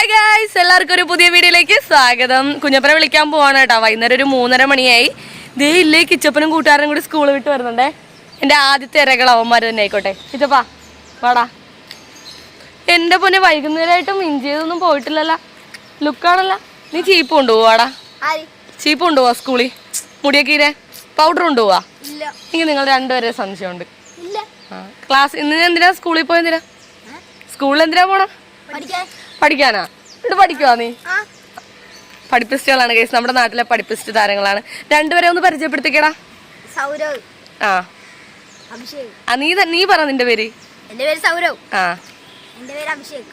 Hi guys എല്ലാവർക്കും ഒരു പുതിയ വീഡിയോയിലേക്ക് സ്വാഗതം. കുഞ്ഞപ്പനെ വിളിക്കാൻ പോവാണ് കേട്ടോ. വൈകുന്നേരം ഒരു മൂന്നര മണിയായി. ദേ ഇല്ലേ കിച്ചപ്പനും കൂട്ടുകാരനും കൂടി സ്കൂൾ വിട്ട് വരുന്നുണ്ടേ. എന്റെ ആദ്യത്തെ ഇരകൾ അവന്മാർ തന്നെ ആയിക്കോട്ടെ. കിച്ചപ്പാ വാടാ. എന്റെ പൊന്നെ വൈകുന്നേരമായിട്ടും ഇഞ്ചിയതൊന്നും പോയിട്ടില്ലല്ലോ. ലുക്കാണല്ല നീ ചീപ്പ് കൊണ്ടുപോവാടാ വാടാ. ചീപ്പ് കൊണ്ടുപോവാ സ്കൂളിൽ മുടിയൊക്കെ പൗഡർ കൊണ്ടുപോവാ? എനിക്ക് നിങ്ങൾ രണ്ടുപേരെ സംശയമുണ്ട്. ക്ലാസ് ഇന്ന് എന്തിനാ സ്കൂളിൽ പോയെന്തിനാ? സ്കൂളിൽ എന്തിനാ പോണോ? പഠിക്കാനാ? ഇത് പഠിക്കുവാ നീ? പഠിപ്പിസ്റ്റുകളാണ് കേസ്. നമ്മുടെ നാട്ടിലെ പഠിപ്പിസ്റ്റ് താരങ്ങളാണ്. രണ്ടുപേരെ ഒന്ന് പരിചയപ്പെടുത്തിക്കടാ. സൗരവ്. ആ. അഭിഷേക്. നീ നീ പറ നിന്റെ പേര്. എന്റെ പേര് സൗരവ്. ആ. എന്റെ പേര് അഭിഷേക്.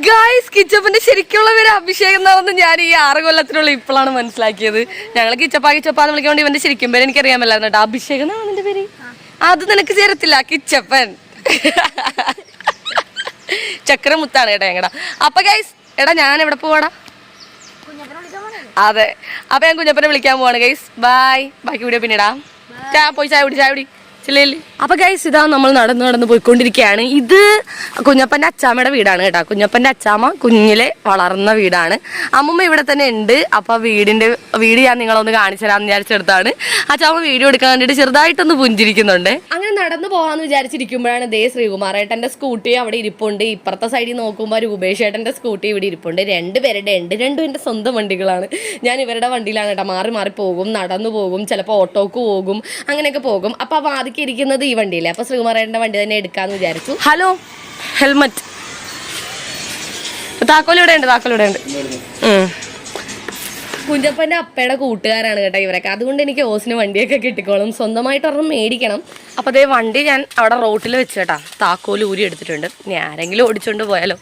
ഗായ്സ് കിച്ചപ്പന്റെ ശരിക്കുള്ള പേര് അഭിഷേക് എന്നാണെന്ന് ഞാൻ ഈ ആറ് കൊല്ലത്തിനുള്ള ഇപ്പോഴാണ് മനസ്സിലാക്കിയത്. ഞങ്ങൾ കിച്ചപ്പാ കിച്ചപ്പാന്ന് വിളിക്കാൻ വേണ്ടി ഇവന്റെ ശരിക്കും പേര് എനിക്ക് അറിയാമല്ലോ കേട്ടോ അഭിഷേക് എന്നാണ് നിന്റെ പേര്? അത് നിനക്ക് ചേരത്തില്ല കിച്ചപ്പൻ. ചക്രമുത്താണ് കേട്ടോ ഞങ്ങളുടെ അപ്പൊ ഗൈസ് എടാ ഞാൻ എവിടെ പോവാടാ? അതെ. അപ്പൊ ഞാൻ കുഞ്ഞപ്പനെ വിളിക്കാൻ പോവാണ് ഗൈസ് ബായ് ബാക്കി വീഡിയോ പിന്നെടാ ചാ പോയി ചായ കുടി ചായ കുടി. അപ്പൊ ഗൈസ് ഇതാ നമ്മൾ നടന്ന് നടന്ന് പോയിക്കൊണ്ടിരിക്കുകയാണ്. ഇത് കുഞ്ഞപ്പന്റെ അച്ചാമ്മയുടെ വീടാണ് കേട്ടോ. കുഞ്ഞപ്പന്റെ അച്ചാമ്മ കുഞ്ഞിലെ വളർന്ന വീടാണ്. അമ്മമ്മ ഇവിടെ തന്നെ ഉണ്ട്. അപ്പൊ വീടിന്റെ വീട് ഞാൻ നിങ്ങളൊന്ന് കാണിച്ചു തരാമെന്ന് വിചാരിച്ചെടുത്താണ്. അച്ചാമ്മ വീഡിയോ എടുക്കാൻ വേണ്ടിയിട്ട് ചെറുതായിട്ടൊന്ന് പുഞ്ചിരിക്കുന്നുണ്ട്. അങ്ങനെ നടന്നു പോകാന്ന് വിചാരിച്ചിരിക്കുമ്പോഴാണ് ദേ ശ്രീകുമാറേട്ടന്റെ സ്കൂട്ടി അവിടെ ഇരിപ്പുണ്ട്. ഇപ്പുറത്തെ സൈഡിൽ നോക്കുമ്പോൾ രൂപേഷ് ഏട്ടന്റെ സ്കൂട്ടി ഇവിടെ ഇരിപ്പുണ്ട്. രണ്ടുപേരുടെ ഉണ്ട്. രണ്ടും എന്റെ സ്വന്തം വണ്ടികളാണ്. ഞാൻ ഇവരുടെ വണ്ടിയിലാണ് കേട്ടോ. മാറി മാറി പോകും നടന്നു പോകും ചിലപ്പോൾ ഓട്ടോക്ക് പോകും അങ്ങനെയൊക്കെ പോകും. അപ്പോൾ ആ വാതിക്ക് ഇരിക്കുന്നത് ഈ വണ്ടിയില്ലേ അപ്പോൾ ശ്രീകുമാറേട്ടന്റെ വണ്ടി തന്നെ എടുക്കാന്ന് വിചാരിച്ചു. Hello helmet. താക്കോൽ ഇവിടെ ഉണ്ട് താക്കോൽ ഇവിടെ ഉണ്ട് ഉം. കുഞ്ചപ്പന്റെ അപ്പയുടെ കൂട്ടുകാരാണ് കേട്ടോ ഇവരൊക്കെ. അതുകൊണ്ട് എനിക്ക് ഓസിന് വണ്ടിയൊക്കെ കിട്ടിക്കോളും. സ്വന്തമായിട്ട് ഒരെണ്ണം മേടിക്കണം. അപ്പോൾ അതേ വണ്ടി ഞാൻ അവിടെ റോട്ടിൽ വെച്ച് കേട്ടാ താക്കോൽ ഊരി എടുത്തിട്ടുണ്ട്. ഇനി ആരെങ്കിലും ഓടിച്ചോണ്ട് പോയാലോ?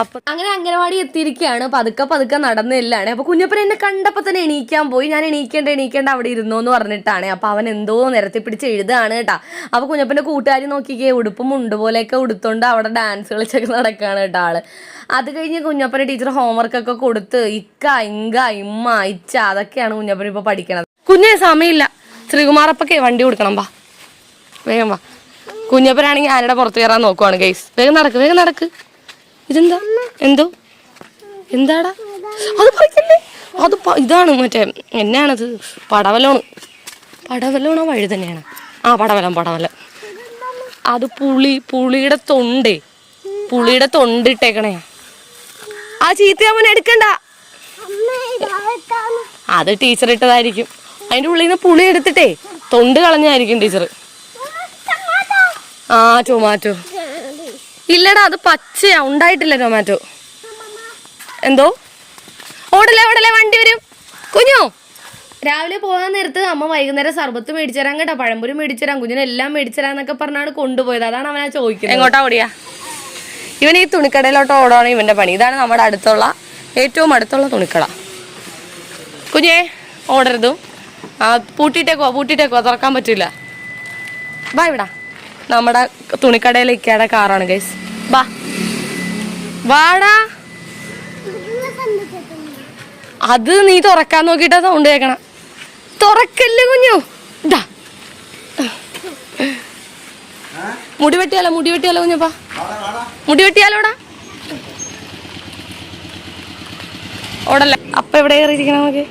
അപ്പൊ അങ്ങനെ അംഗനവാടി എത്തിയിരിക്കുകയാണ്. പതുക്കെ പതുക്കെ നടന്നില്ലാണ്. അപ്പൊ കുഞ്ഞപ്പൻ എന്നെ കണ്ടപ്പോ തന്നെ എണീക്കാൻ പോയി. ഞാൻ എണീക്കേണ്ട എണീക്കേണ്ട അവിടെ ഇരുന്നോ എന്ന് പറഞ്ഞിട്ടാണ്. അപ്പൊ അവൻ എന്തോ നിരത്തി പിടിച്ച് എഴുതാണ് കേട്ടാ. അപ്പൊ കുഞ്ഞപ്പന്റെ കൂട്ടുകാരി നോക്കിക്കേ ഉടുപ്പും മുണ്ട് പോലെയൊക്കെ ഉടുത്തോണ്ട് അവിടെ ഡാൻസ് കളിച്ചൊക്കെ നടക്കുകയാണ് കേട്ടോ ആൾ. അത് കഴിഞ്ഞ് കുഞ്ഞപ്പന് ടീച്ചർ ഹോംവർക്ക് ഒക്കെ കൊടുത്ത് ഇക്ക ഇങ്ക ഇമ്മ ഇച്ച അതൊക്കെയാണ് കുഞ്ഞപ്പൻ ഇപ്പൊ പഠിക്കണത്. കുഞ്ഞെ സമയമില്ല. ശ്രീകുമാറപ്പൊക്കെ വണ്ടി കൊടുക്കണം വാ. വേഗം വാ. കുഞ്ഞപ്പനാണെങ്കിൽ ആരുടെ പുറത്ത് കയറാൻ നോക്കുവാണ് ഗൈസ് വേഗം നടക്ക് വേഗം നടക്ക്. ഇതെന്താ? എന്തോ? എന്താടാ? അത് പറിക്കല്ലേ അത് ഇതാണ് മറ്റേ എന്നാണത്? പടവലോണ് പടവലോണോ വഴി തന്നെയാണ്. ആ പടവലം പടവലം. അത് പുളി പുളിയുടെ തൊണ്ടേ. പുളിയുടെ തൊണ്ട് ഇട്ടേക്കണേ ആ ചീത്തയാമൻ എടുക്കണ്ട. അത് ടീച്ചർ ഇട്ടതായിരിക്കും. അതിന്റെ ഉള്ളിൽ നിന്ന് പുളി എടുത്തിട്ടേ. തൊണ്ട് കളഞ്ഞായിരിക്കും ടീച്ചർ ആ ടൊമാറ്റോ ഇല്ലടാ അത് പച്ചയാ. ഉണ്ടായിട്ടില്ല ടൊമാറ്റോ എന്തോ? ഓടല്ലേ ഓടല്ലേ വണ്ടി വരും. കുഞ്ഞു. രാവിലെ പോകാൻ നേരത്ത് അമ്മ വൈകുന്നേരം സർബത്ത് മേടിച്ചരാൻ കേട്ടോ. പഴംപൊരി മേടിച്ചരാൻ കുഞ്ഞിനെ എല്ലാം മേടിച്ചു തരാന്നൊക്കെ പറഞ്ഞാണ് കൊണ്ടുപോയത്. അതാണ് അവനാ ചോദിക്കുന്നത്. എങ്ങോട്ടാ ഓടിയാ? ഇവൻ ഈ തുണിക്കടയിലോട്ട് ഓടാണ് ഇവന്റെ പണി. ഇതാണ് നമ്മുടെ അടുത്തുള്ള ഏറ്റവും അടുത്തുള്ള തുണിക്കട. കുഞ്ഞേ ഓടരുത്. ആ പൂട്ടിട്ടേക്കോ പൂട്ടിയിട്ടേക്കോ തുറക്കാൻ പറ്റില്ല ബാ ഇവിടാ. നമ്മുടെ തുണിക്കടയിൽ ഇക്കയുടെ കാറാണ് ഗൈസ് ബാ വാടാ. അത് നീ തുറക്കാൻ നോക്കിയിട്ടാ സൗണ്ട് കേൾക്കണം തുറക്കല്ലേ കുഞ്ഞു? ഇതാ മുടി വെട്ടിയാലോ മുടി വെട്ടിയാലോ കുഞ്ഞപ്പാ മുടി വെട്ടിയാലോടാ ഓടല്ലേ. അപ്പ എവിടെ കയറിയിരിക്കണം നമുക്ക്?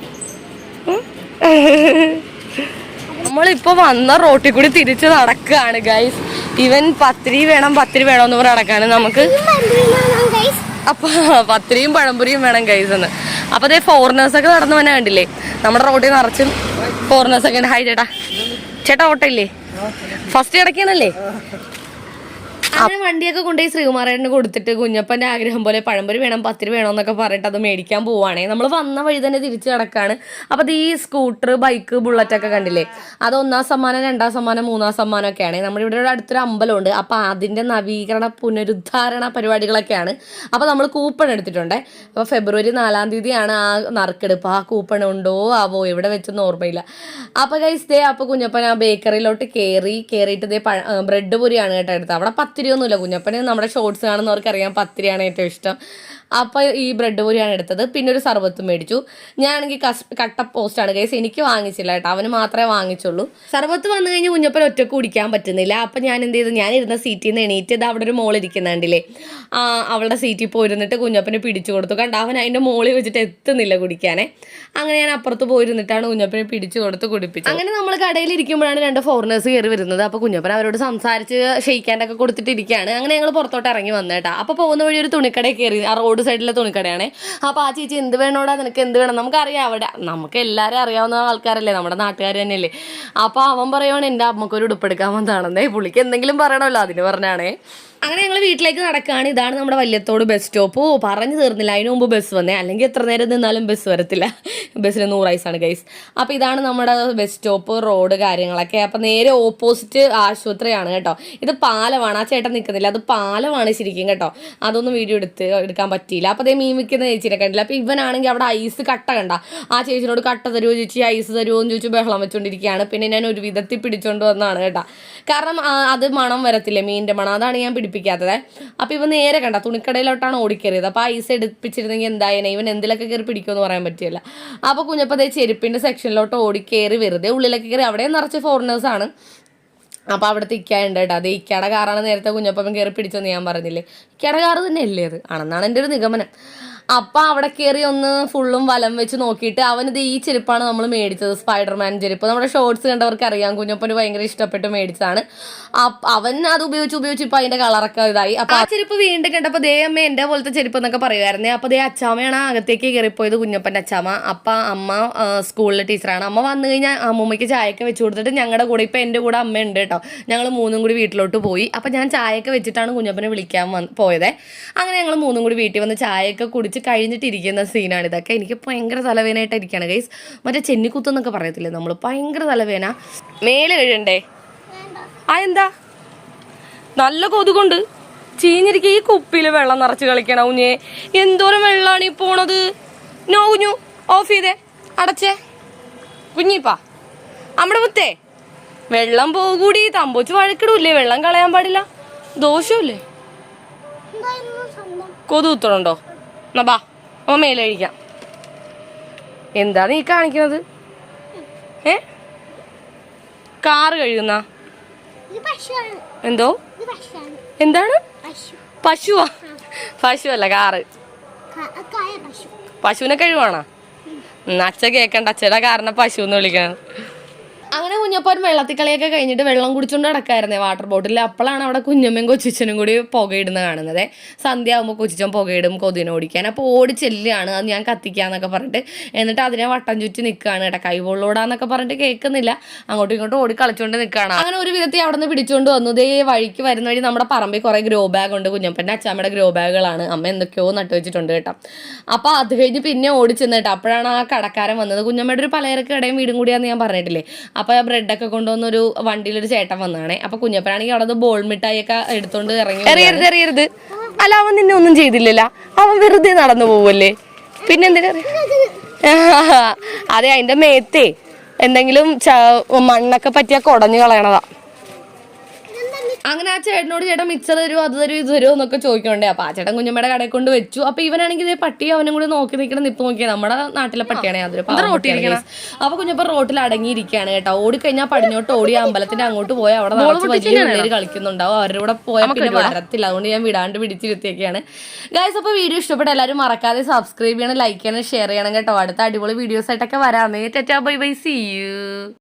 നമ്മളിപ്പോ വന്ന റോട്ടിൽ കൂടി തിരിച്ച് നടക്കുകയാണ് ഗൈസ് ഇവൻ പത്തിരി വേണം പത്തിരി വേണം എന്ന് പറഞ്ഞ് നടക്കാണ് നമുക്ക്. അപ്പൊ പത്തിരിയും പഴംപൊരിയും വേണം ഗൈസ് എന്ന്. അപ്പൊ അതേ ഫോറിനേഴ്സ് ഒക്കെ നടന്നു വന്നെ കണ്ടില്ലേ? നമ്മുടെ റോട്ടിൽ നിറച്ചും ഫോറിനേഴ്സ് ഒക്കെ ഉണ്ട്. ഹായ് ചേട്ടാ. ചേട്ടാ ഓട്ടോ ഇല്ലേ ഫസ്റ്റ് കിടക്കണല്ലേ അങ്ങനെ വണ്ടിയൊക്കെ കൊണ്ടുപോയി ശ്രീകുമാരേട്ടന് കൊടുത്തിട്ട് കുഞ്ഞപ്പന്റെ ആഗ്രഹം പോലെ പഴംപൊരി വേണം പത്തിരി വേണം എന്നൊക്കെ പറഞ്ഞിട്ട് അത് മേടിക്കാൻ പോവാണേ. നമ്മൾ വന്ന വഴി തന്നെ തിരിച്ചു കിടക്കാണ് അപ്പൊ അത് ഈ സ്കൂട്ടർ ബൈക്ക് ബുള്ളറ്റ് ഒക്കെ കണ്ടില്ലേ? അത് ഒന്നാം സമ്മാനം രണ്ടാം സമ്മാനം മൂന്നാം സമ്മാനം ഒക്കെയാണ്. നമ്മുടെ ഇവിടെ ഒരു അടുത്തൊരു അമ്പലമുണ്ട്. അപ്പൊ അതിന്റെ നവീകരണ പുനരുദ്ധാരണ പരിപാടികളൊക്കെയാണ്. അപ്പൊ നമ്മൾ കൂപ്പൺ എടുത്തിട്ടുണ്ട്. അപ്പൊ ഫെബ്രുവരി നാലാം തീയതിയാണ് ആ നറുക്കെടുപ്പ്. ആ കൂപ്പൺ ഉണ്ടോ? ആവോ? എവിടെ വെച്ചൊന്നും ഓർമ്മയില്ല. അപ്പൊ ഗൈസ് ദേ അപ്പൊ കുഞ്ഞപ്പൻ ആ ബേക്കറിയിലോട്ട് കയറി കയറിയിട്ട് ദേ ബ്രെഡ് പൊരിയാണ് കേട്ടോ എടുത്തത്. അവിടെ പത്ത് പത്തിരിയൊന്നുമില്ല. കുഞ്ഞപ്പന് നമ്മുടെ ഷോർട്സ് കാണുന്നവർക്ക് അറിയാം പത്തിരിയാണ് ഏറ്റവും ഇഷ്ടം. അപ്പോൾ ഈ ബ്രെഡ് പൊരിയാണ് എടുത്തത്. പിന്നെ ഒരു സർബത്തും മേടിച്ചു. ഞാനാണെങ്കിൽ കസ് കട്ട പോസ്റ്റാണ് കേസ് എനിക്ക് വാങ്ങിച്ചില്ല കേട്ടോ. അവന് മാത്രമേ വാങ്ങിച്ചുള്ളൂ. സർബത്ത് വന്നു കഴിഞ്ഞ് കുഞ്ഞപ്പൻ ഒറ്റയ്ക്ക് കുടിക്കാൻ പറ്റുന്നില്ല. അപ്പം ഞാൻ എന്ത് ചെയ്തു? ഇരുന്ന സീറ്റിൽ നിന്ന് എണീറ്റ് അവിടെ ഒരു മോൾ ആ അവളുടെ സീറ്റിൽ പോയിരുന്നിട്ട് കുഞ്ഞപ്പനെ പിടിച്ചു കൊടുത്തു. കണ്ട? അവൻ അതിന്റെ മോളിൽ വെച്ചിട്ട് എത്തുന്നില്ല കുടിക്കാനേ. അങ്ങനെ ഞാൻ അപ്പുറത്ത് പോയിരുന്നിട്ടാണ് കുഞ്ഞപ്പനെ പിടിച്ചു കൊടുത്ത് കുടിപ്പിച്ചത്. അങ്ങനെ നമ്മൾ കടയിൽ ഇരിക്കുമ്പോഴാണ് രണ്ട് ഫോറിനേഴ്സ് കയറി വരുന്നത്. അപ്പോൾ കുഞ്ഞപ്പൻ അവരോട് സംസാരിച്ച് ഷെയ്ക്കാണ്ടൊക്കെ കൊടുത്തിട്ട് ഇരിക്കുകയാണ്. അങ്ങനെ ഞങ്ങൾ പുറത്തോട്ട് ഇറങ്ങി വന്നേട്ടാ അപ്പോൾ പോകുന്ന വഴി ഒരു തുണിക്കടയിൽ കയറി. ആ റോഡ് സൈഡിലെ തുണിക്കടയാണേ. അപ്പോൾ ആ ചേച്ചി എന്ത് വേണോടാ? നിനക്ക് എന്ത് വേണം? നമുക്കറിയാം അവിടെ. നമുക്ക് എല്ലാവരും അറിയാവുന്ന ആൾക്കാരല്ലേ. നമ്മുടെ നാട്ടുകാർ തന്നെയല്ലേ. അപ്പോൾ അവൻ പറയുവാണ് എന്റെ അമ്മക്കൊരു ഉടുപ്പെടുക്കാൻ വന്നതാണെന്നേ. പുള്ളിക്ക് എന്തെങ്കിലും പറയണമല്ലോ അതിന് പറഞ്ഞാണേ. അങ്ങനെ ഞങ്ങൾ വീട്ടിലേക്ക് നടക്കുകയാണ് ഇതാണ് നമ്മുടെ വല്യത്തോട് ബസ് സ്റ്റോപ്പ് ഓ പറഞ്ഞു തീർന്നില്ല. അതിന് മുമ്പ് ബസ് വന്നേ. അല്ലെങ്കിൽ എത്ര നേരം നിന്നാലും ബസ് വരത്തില്ല. ബസ്സിന് നൂറ് വയസ്സാണ് ഗൈസ് അപ്പോൾ ഇതാണ് നമ്മുടെ ബസ് സ്റ്റോപ്പ് റോഡ് കാര്യങ്ങളൊക്കെ. അപ്പോൾ നേരെ ഓപ്പോസിറ്റ് ആശുപത്രിയാണ് കേട്ടോ. ഇത് പാലമാണ്. ആ ചേട്ടൻ നിൽക്കുന്നില്ല. അത് പാലമാണ് ശരിക്കും കേട്ടോ. അതൊന്നും വീഡിയോ എടുത്ത് എടുക്കാൻ പറ്റിയില്ല. അപ്പോൾ അതേ മീൻ വിൽക്കുന്ന ചേച്ചിനെ കണ്ടില്ല. അപ്പോൾ ഇവനാണെങ്കിൽ അവിടെ ഐസ് കട്ട കണ്ട. ആ ചേച്ചിനോട് കട്ട തരുമോ ചേച്ചി? ഐസ് തരുമോ എന്ന് ചോദിച്ചു ബഹളം വെച്ചുകൊണ്ടിരിക്കുകയാണ് പിന്നെ ഞാൻ ഒരു വിധത്തിൽ പിടിച്ചുകൊണ്ട് വന്നതാണ് കേട്ടോ. കാരണം അത് മണം വരത്തില്ലേ? മീനിന്റെ മണം. അതാണ് ഞാൻ പിടിപ്പിക്കാത്തത്. അപ്പോൾ ഇവ നേരെ കണ്ട തുണിക്കടയിലോട്ടാണ് ഓടിക്കയറിയത് അപ്പോൾ ഐസ് എടുപ്പിച്ചിരുന്നെങ്കിൽ എന്തായാലും ഇവൻ എന്തിലൊക്കെ കയറി പിടിക്കുമെന്ന് പറയാൻ പറ്റില്ല. അപ്പോൾ കുഞ്ഞപ്പതേ ചെരുപ്പിന്റെ സെക്ഷനിലോട്ട് ഓടിക്കയറി വെറുതെ ഉള്ളിലൊക്കെ കയറി അവിടെ നിറച്ച് ഫോറിനേഴ്സ് ആണ്. അപ്പോൾ അവിടുത്തെ ഇക്കായുണ്ട് കേട്ടോ. അത് ഇക്കയുടെ കാറാണ് നേരത്തെ കുഞ്ഞപ്പൻ കയറി പിടിച്ചെന്ന് ഞാൻ പറഞ്ഞില്ലേ? ഇക്കയുടെ കാറ് തന്നെയല്ലേ അത്? ആണെന്നാണ് എന്റെ ഒരു നിഗമനം. അപ്പം അവിടെ കയറി ഒന്ന് ഫുള്ളും വലം വെച്ച് നോക്കിയിട്ട് അവനത് ഈ ചെരുപ്പാണ് നമ്മൾ മേടിച്ചത് സ്പൈഡർമാൻ ചെരുപ്പ്. നമ്മുടെ ഷോർട്സ് കണ്ടവർക്ക് അറിയാം കുഞ്ഞപ്പന് ഭയങ്കര ഇഷ്ടപ്പെട്ട് മേടിച്ചതാണ്. അവൻ അത് ഉപയോഗിച്ച് ഉപയോഗിച്ച് ഇപ്പം അതിന്റെ കളറൊക്കെ ഇതായി. അപ്പം ആ ചെരുപ്പ് വീണ്ടും കണ്ടപ്പോൾ ദേ അമ്മ എന്റെ പോലത്തെ ചെരുപ്പ് എന്നൊക്കെ പറയുമായിരുന്നേ അപ്പോൾ ദേ അച്ചാമ്മയാണ് അകത്തേക്ക് കയറിപ്പോയത് കുഞ്ഞപ്പന്റെ അച്ചാമ്മ. അപ്പ അമ്മ സ്കൂളിലെ ടീച്ചറാണ് അമ്മ വന്നു കഴിഞ്ഞാൽ അമ്മൂമ്മയ്ക്ക് ചായയൊക്കെ വെച്ച് കൊടുത്തിട്ട് ഞങ്ങളുടെ കൂടെ ഇപ്പം എന്റെ കൂടെ അമ്മ ഉണ്ട് കേട്ടോ ഞങ്ങൾ മൂന്നും കൂടി വീട്ടിലോട്ട് പോയി. അപ്പം ഞാൻ ചായയൊക്കെ വെച്ചിട്ടാണ് കുഞ്ഞപ്പനെ വിളിക്കാൻ പോയത്. അങ്ങനെ ഞങ്ങൾ മൂന്നും കൂടി വീട്ടിൽ വന്ന് ചായയൊക്കെ കുടിച്ച് കഴിഞ്ഞിട്ട് ഇരിക്കുന്ന സീനാണ് ഇതൊക്കെ. എനിക്ക് ഭയങ്കര തലവേനായിട്ടായിരിക്കുകയാണ് ഗൈസ് മറ്റേ ചെന്നിക്കുത്തെന്നൊക്കെ പറയത്തില്ലേ നമ്മൾ ഭയങ്കര തലവേന മേലെ കഴിയണ്ടേ ആ എന്താ? നല്ല കൊതുകൊണ്ട്. ചീഞ്ഞിരിക്കുക ഈ കുപ്പിയിൽ വെള്ളം നിറച്ച് കളിക്കണ കുഞ്ഞെ. എന്തോരം വെള്ളമാണ് ഈ പോണത്? നോ കുഞ്ഞു ഓഫ് ചെയ്തേ. അടച്ചേ. കുഞ്ഞിപ്പാ നമ്മുടെ മുത്തേ. വെള്ളം പോകൂടി തമ്പോച്ച് വഴക്കിടൂല്ലേ? വെള്ളം കളയാൻ പാടില്ല. ദോഷമില്ലേ? കൊതു കുത്തണുണ്ടോ എന്നാ ബാ അമ്മ മേലെ കഴിക്കാം എന്താ നീ കാണിക്കുന്നത് ഏ? കാറ് കഴുകുന്ന? എന്തോ? എന്താണ്? പശു. പശുവാ? പശു. അല്ല കാറ് പശുവിനെ കഴിവാണോ അച്ഛ കേക്കണ്ട അച്ഛയുടെ കാരണം പശു എന്ന് വിളിക്കണം. കുഞ്ഞപ്പൻ വെള്ളത്തിക്കളിയൊക്കെ കഴിഞ്ഞിട്ട് വെള്ളം കുടിച്ചുകൊണ്ട് നടക്കായിരുന്നേ വാട്ടർ ബോട്ടിൽ അപ്പോഴാണ് അവിടെ കുഞ്ഞമ്മയും കൊച്ചിച്ചനും കൂടി പുകയിടുന്ന കാണുന്നത്. സന്ധ്യ ആകുമ്പോൾ കൊച്ചിച്ചൻ പുകയിടും കൊതിനെ ഓടിക്കാൻ. അപ്പോൾ ഓടി ചെല്ലുകയാണ്. അത് ഞാൻ കത്തിക്കാന്നൊക്കെ പറഞ്ഞിട്ട് എന്നിട്ട് അതിനെ വട്ടം ചുറ്റി നിൽക്കുകയാണ് കേട്ടോ. കൈവോളോടാന്നൊക്കെ പറഞ്ഞിട്ട് കേൾക്കുന്നില്ല. അങ്ങോട്ടും ഇങ്ങോട്ടും ഓടി കളിച്ചുകൊണ്ട് നിൽക്കുകയാണ്. അങ്ങനെ ഒരു വിധത്തിൽ അവിടെ നിന്ന് പിടിച്ചുകൊണ്ട് വന്നു ഇതേ വഴിക്ക് വരുന്ന വഴി നമ്മുടെ പറമ്പിൽ കുറേ ഗ്രോ ബാഗ് ഉണ്ട്. കുഞ്ഞപ്പന്റെ അച്ഛമ്മയുടെ ഗ്രോ ബാഗുകളാണ് അമ്മ എന്തൊക്കെയോ നട്ടു വെച്ചിട്ടുണ്ട് കേട്ടോ. അപ്പോൾ അത് കഴിഞ്ഞ് പിന്നെ ഓടിച്ചെന്ന് കേട്ടോ. അപ്പോഴാണ് ആ കടക്കാരൻ വന്നത്. കുഞ്ഞമ്മയുടെ ഒരു പലചരക്ക് കടയും വീടും കൂടിയാന്ന് ഞാൻ പറഞ്ഞിട്ടില്ലേ. അപ്പോൾ ആ ബ്രെഡൊക്കെ കൊണ്ടുവന്നൊരു വണ്ടിയിലൊരു ചേട്ടൻ വന്നതാണേ. അപ്പൊ കുഞ്ഞപ്പനാണെങ്കിൽ അവിടെ ബോൾ മിഠായിയൊക്കെ എടുത്തോണ്ട് ഇറങ്ങി എറിയരുത് എറിയരുത്. അല്ല അവൻ നിന്നെ ഒന്നും ചെയ്തില്ലല്ലോ. അവൻ വെറുതെ നടന്നു പോവല്ലേ? പിന്നെന്തിനാ അതെ അതിന്റെ മേത്തേ എന്തെങ്കിലും മണ്ണൊക്കെ പറ്റിയാ കുടഞ്ഞു കളയണതാ. അങ്ങനെ ആ ചേട്ടനോട് ചേട്ടൻ മിക്സർ തരുമോ അത് തരുമോ ഇത് തരുമോ എന്നൊക്കെ ചോദിക്കണ്ടേ അപ്പൊ ആ ചേട്ടൻ കുഞ്ഞമ്മയുടെ കടയിൽ കൊണ്ട് വെച്ചു. അപ്പൊ ഇവനാണെങ്കിൽ ഇതേ പട്ടി അവനും കൂടി നോക്കി നിൽക്കണം നിപ്പ് നോക്കിയാൽ നമ്മുടെ നാട്ടിലെ പട്ടിയാണ് അതൊരു റോട്ടിരിക്കണം അപ്പൊ കുഞ്ഞപ്പ റോട്ടിൽ അടങ്ങിയിരിക്കുകയാണ് കേട്ടോ. ഓടി ഓടിക്കഴിഞ്ഞാൽ പടിഞ്ഞോട്ട് ഓടി അമ്പലത്തിന്റെ അങ്ങോട്ട് പോയി. അവിടെ നിറച്ച് വലിയ പിള്ളേർ കളിക്കുന്നുണ്ടാവും. അവരുടെ കൂടെ പോയാൽ പിന്നെ വരത്തില്ല. അതുകൊണ്ട് ഞാൻ വിടാണ്ട് പിടിച്ചിരുത്തിയൊക്കെയാണ് ഗായ്സ് അപ്പോൾ വീഡിയോ ഇഷ്ടപ്പെട്ട എല്ലാവരും മറക്കാതെ സബ്സ്ക്രൈബ് ചെയ്യണം ലൈക്ക് ചെയ്യണം ഷെയർ ചെയ്യണം കേട്ടോ. അടുത്ത അടിപൊളി വീഡിയോസ് ആയിട്ടൊക്കെ വരാമേ ചേച്ചാ ബൈ ബൈ സി യു